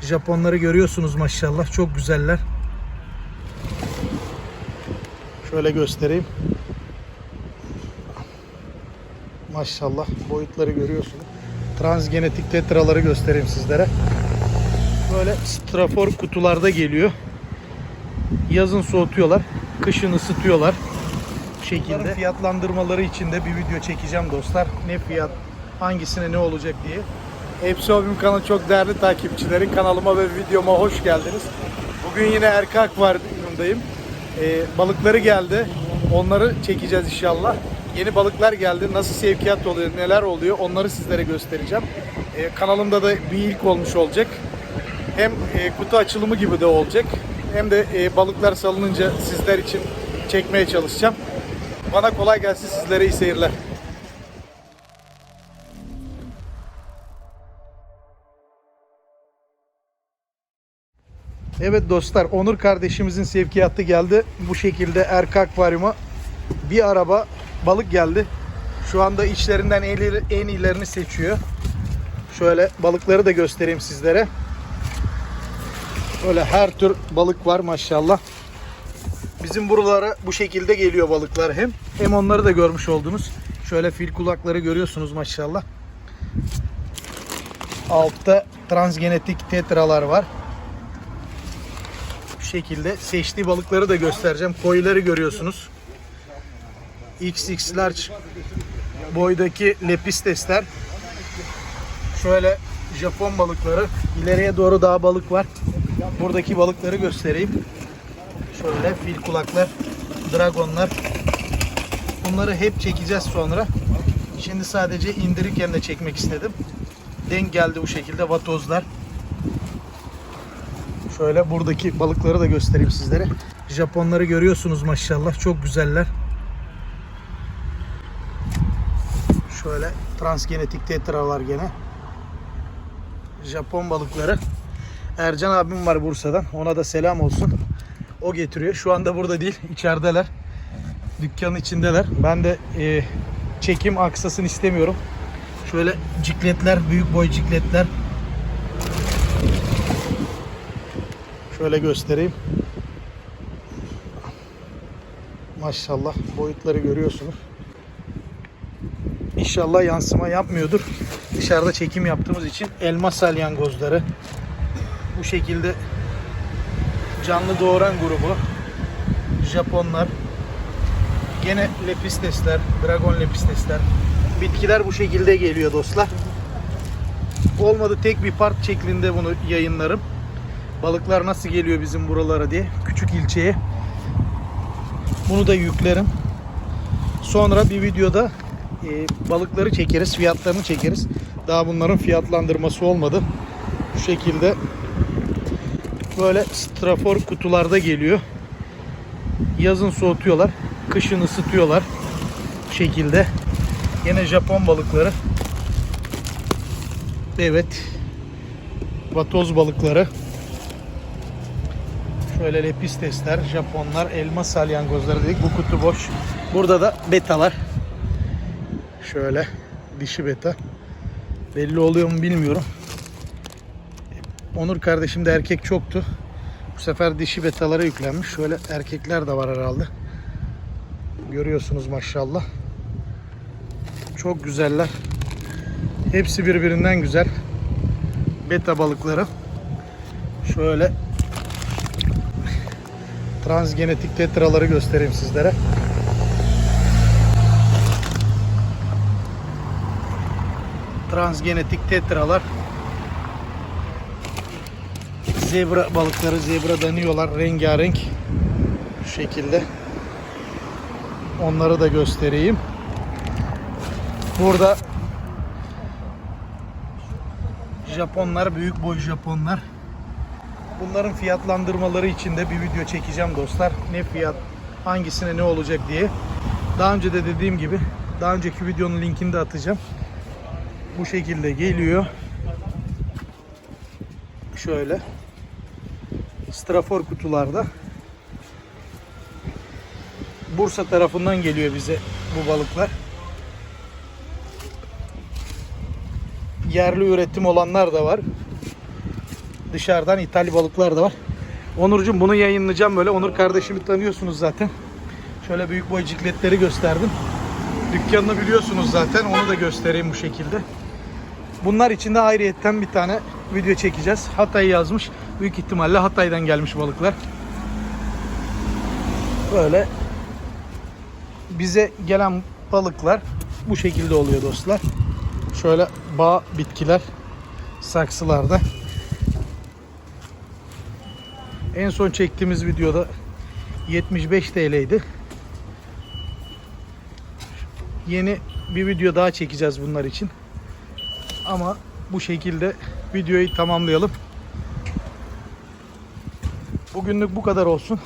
Japonları görüyorsunuz maşallah. Çok güzeller. Şöyle göstereyim. Maşallah boyutları görüyorsunuz. Transgenetik tetraları göstereyim sizlere. Böyle strafor kutularda geliyor. Yazın soğutuyorlar, kışın ısıtıyorlar. Şekilde. Fiyatlandırmaları için de bir video çekeceğim dostlar. Ne fiyat, hangisine ne olacak diye. Hepsi Hobim çok değerli takipçileri. Kanalıma ve videoma hoş geldiniz. Bugün yine Erka Akvaryum'dayım. Ee, balıkları geldi. Onları çekeceğiz inşallah. Yeni balıklar geldi. Nasıl sevkiyat oluyor, neler oluyor onları sizlere göstereceğim. Ee, kanalımda da bir ilk olmuş olacak. Hem e, kutu açılımı gibi de olacak. Hem de e, balıklar salınınca sizler için çekmeye çalışacağım. Bana kolay gelsin sizlere iyi seyirler. Evet dostlar Onur kardeşimizin sevkiyatı geldi. Bu şekilde Erka Akvaryum'a bir araba balık geldi. Şu anda içlerinden en ileri- en iyilerini seçiyor. Şöyle balıkları da göstereyim sizlere. Böyle her tür balık var maşallah. Bizim buralara bu şekilde geliyor balıklar hem. Hem onları da görmüş oldunuz. Şöyle fil kulakları görüyorsunuz maşallah. Altta transgenetik tetralar var. Şekilde seçtiği balıkları da göstereceğim. Koyuları görüyorsunuz. XX large boydaki lepistesler. Şöyle Japon balıkları. İleriye doğru daha balık var. Buradaki balıkları göstereyim. Şöyle fil kulaklar, dragonlar. Bunları hep çekeceğiz sonra. Şimdi sadece indirirken de çekmek istedim. Denk geldi bu şekilde vatozlar. Şöyle buradaki balıkları da göstereyim sizlere. Japonları görüyorsunuz maşallah. Çok güzeller. Şöyle transgenetik tetralar gene. Japon balıkları. Ercan abim var Bursa'dan. Ona da selam olsun. O getiriyor. Şu anda burada değil. içerideler. Dükkanın içindeler. Ben de e, çekim aksasın istemiyorum. Şöyle cikletler, büyük boy cikletler. Şöyle göstereyim. Maşallah boyutları görüyorsunuz. İnşallah yansıma yapmıyordur. Dışarıda çekim yaptığımız için elma salyangozları. Bu şekilde canlı doğuran grubu. Japonlar. Gene lepistesler, dragon lepistesler. Bitkiler bu şekilde geliyor dostlar. Olmadı tek bir part şeklinde bunu yayınlarım. Balıklar nasıl geliyor bizim buralara diye. Küçük ilçeye. Bunu da yüklerim. Sonra bir videoda e, balıkları çekeriz, fiyatlarını çekeriz. Daha bunların fiyatlandırması olmadı. Bu şekilde böyle strafor kutularda geliyor. Yazın soğutuyorlar, kışın ısıtıyorlar. Bu şekilde. Yine Japon balıkları. Evet. Vatoz balıkları. Şöyle lepistesler, Japonlar, elma salyangozları dedik. Bu kutu boş. Burada da betalar. Şöyle dişi beta. Belli oluyor mu bilmiyorum. Onur kardeşimde erkek çoktu. Bu sefer dişi betalara yüklenmiş. Şöyle erkekler de var herhalde. Görüyorsunuz maşallah. Çok güzeller. Hepsi birbirinden güzel. Beta balıkları. Şöyle transgenetik tetraları göstereyim sizlere. Transgenetik tetralar. Zebra balıkları zebra danıyorlar rengarenk. Şu şekilde. Onları da göstereyim. Burada Japonlar, büyük boy Japonlar. Bunların fiyatlandırmaları için de bir video çekeceğim dostlar. Ne fiyat, hangisine ne olacak diye. Daha önce de dediğim gibi, daha önceki videonun linkini de atacağım. Bu şekilde geliyor. Şöyle. Strafor kutularda. Bursa tarafından geliyor bize bu balıklar. Yerli üretim olanlar da var. Dışarıdan ithal balıklar da var. Onurcuğum bunu yayınlayacağım böyle. Onur kardeşimi tanıyorsunuz zaten. Şöyle büyük boy cikletleri gösterdim. Dükkanını biliyorsunuz zaten. Onu da göstereyim bu şekilde. Bunlar için de ayrıyetten bir tane video çekeceğiz. Hatay yazmış. Büyük ihtimalle Hatay'dan gelmiş balıklar. Böyle bize gelen balıklar bu şekilde oluyor dostlar. Şöyle bağ bitkiler saksılarda. En son çektiğimiz videoda 75 TL'ydi. Yeni bir video daha çekeceğiz bunlar için. Ama bu şekilde videoyu tamamlayalım. Bugünlük bu kadar olsun.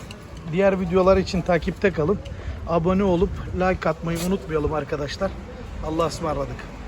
Diğer videolar için takipte kalın. Abone olup like atmayı unutmayalım arkadaşlar. Allah'a ısmarladık.